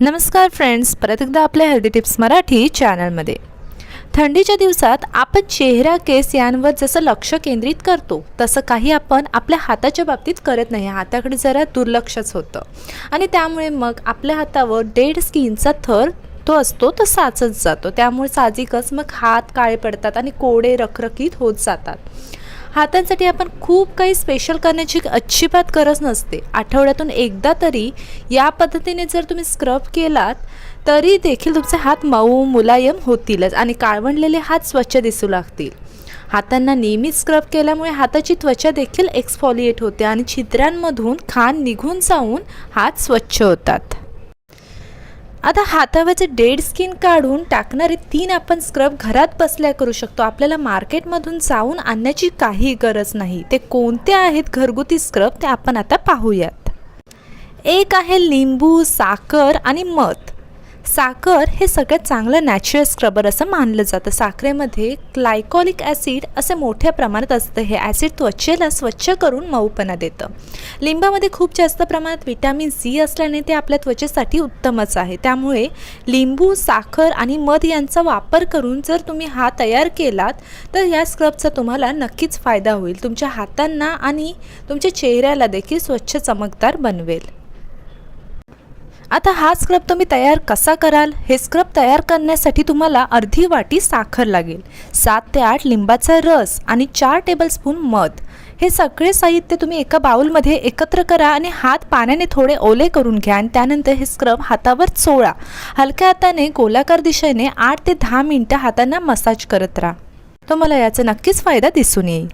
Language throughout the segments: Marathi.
नमस्कार फ्रेंड्स परत एकदा आपल्या हेल्दी टिप्स मराठी चॅनलमध्ये थंडीच्या दिवसात आपण चेहरा केस यांवर जसं लक्ष केंद्रित करतो तसं काही आपण आपल्या हाताच्या बाबतीत करत नाही. हाताकडे जरा दुर्लक्षच होतं. आणि त्यामुळे मग आपल्या हातावर डेड स्किनचा थर तो असतो तो साचत जातो. त्यामुळे साहजिकच मग हात काळे पडतात आणि कोडे रखरखीत होत जातात. हातांसाठी आपण खूप काही स्पेशल करण्याची अजिबात गरज नसते. आठवड्यातून एकदा तरी या पद्धतीने जर तुम्ही स्क्रब केलात तरी देखील तुमचे हात मऊ मुलायम होतीलच आणि काळवंडलेले हात स्वच्छ दिसू लागतील. हातांना नेहमी स्क्रब केल्यामुळे हाताची त्वचा देखील एक्सफॉलिएट होते आणि छिद्रांमधून खाण निघून जाऊन हात स्वच्छ होतात. आता हातावरचे डेड स्किन काढून टाकणारे तीन आपण स्क्रब घरात बसल्या करू शकतो. आपल्याला मार्केटमधून जाऊन आणण्याची काही गरज नाही. ते कोणते आहेत? घरगुती स्क्रब ते आपण आता पाहूयात. एक आहे लिंबू साखर आणि मध. साखर हे सगळ्यात चांगलं नॅचरल स्क्रबर असं मानलं जातं. साखरेमध्ये ग्लायकॉलिक ॲसिड असे मोठ्या प्रमाणात असतं. हे ॲसिड त्वचेला स्वच्छ करून मऊपणा देतं. लिंबामध्ये खूप जास्त प्रमाणात विटॅमिन सी असल्याने ते आपल्या त्वचेसाठी उत्तमच आहे. त्यामुळे लिंबू साखर आणि मध यांचा वापर करून जर तुम्ही हा तयार केलात तर या स्क्रबचा तुम्हाला नक्कीच फायदा होईल. तुमच्या हातांना आणि तुमच्या चेहऱ्याला देखील स्वच्छ चमकदार बनवेल. आता हा स्क्रब तुम्ही तयार कसा कराल? हे स्क्रब तयार करण्यासाठी तुम्हाला अर्धी वाटी साखर लागेल. सात ते आठ लिंबाचा रस आणि चार टेबलस्पून मध. हे सगळे साहित्य तुम्ही एका बाउलमध्ये एकत्र करा आणि हात पाण्याने थोडे ओले करून घ्या आणि त्यानंतर हे स्क्रब हातावर चोळा. हलक्या हाताने गोलाकार दिशेने आठ ते दहा मिनटं हातांना मसाज करत राहा. तुम्हाला याचा नक्कीच फायदा दिसून येईल.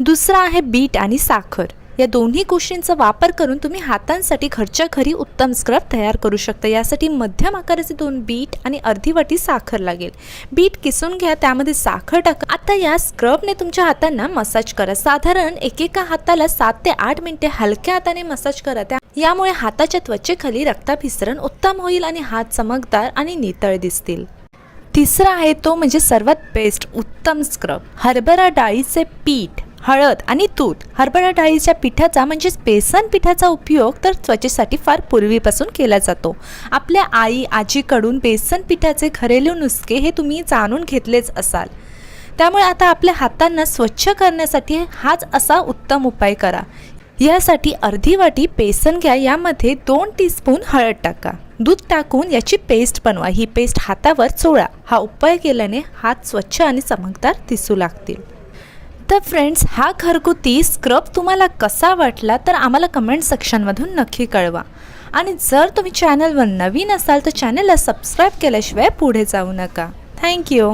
दुसरा आहे बीट आणि साखर. या दोन्ही गोष्टींचा वापर करून तुम्ही हातांसाठी घरच्या घरी उत्तम स्क्रब तयार करू शकता. यासाठी मध्यम आकाराचे दोन बीट आणि अर्धी वाटी साखर लागेल. बीट किसून घ्या त्यामध्ये साखर टाका. आता या स्क्रबने तुमच्या हातांना मसाज करा. साधारण एकेका हाताला सात ते आठ मिनिटे हलक्या हाताने मसाज करा. त्या यामुळे हाताच्या त्वचेखाली रक्ताभिसरण उत्तम होईल आणि हात चमकदार आणि नितळ दिसतील. तिसरा आहे तो म्हणजे सर्वात बेस्ट उत्तम स्क्रब हरभरा डाळीचे पीठ. हळद आणि तूत हरभरा डाळीच्या पिठाचा म्हणजेच बेसन पिठाचा उपयोग तर त्वचेसाठी फार पूर्वीपासून केला जातो. आपल्या आई आजीकडून बेसन पिठाचे घरेलू नुसके हे तुम्ही जाणून घेतलेच असाल. त्यामुळे आता आपल्या हातांना स्वच्छ करण्यासाठी हाच असा उत्तम उपाय करा. यासाठी अर्धी वाटी बेसन घ्या. यामध्ये दोन टीस्पून हळद टाका. दूध टाकून याची पेस्ट बनवा. ही पेस्ट हातावर चोळा. हा उपाय केल्याने हात स्वच्छ आणि चमकदार दिसू लागतील. तर फ्रेंड्स हा घरगुती स्क्रब तुम्हाला कसा वाटला तर आम्हाला कमेंट सेक्शनमधून नक्की कळवा. आणि जर तुम्ही चॅनलवर नवीन असाल तर चॅनलला सबस्क्राईब केल्याशिवाय पुढे जाऊ नका. थँक्यू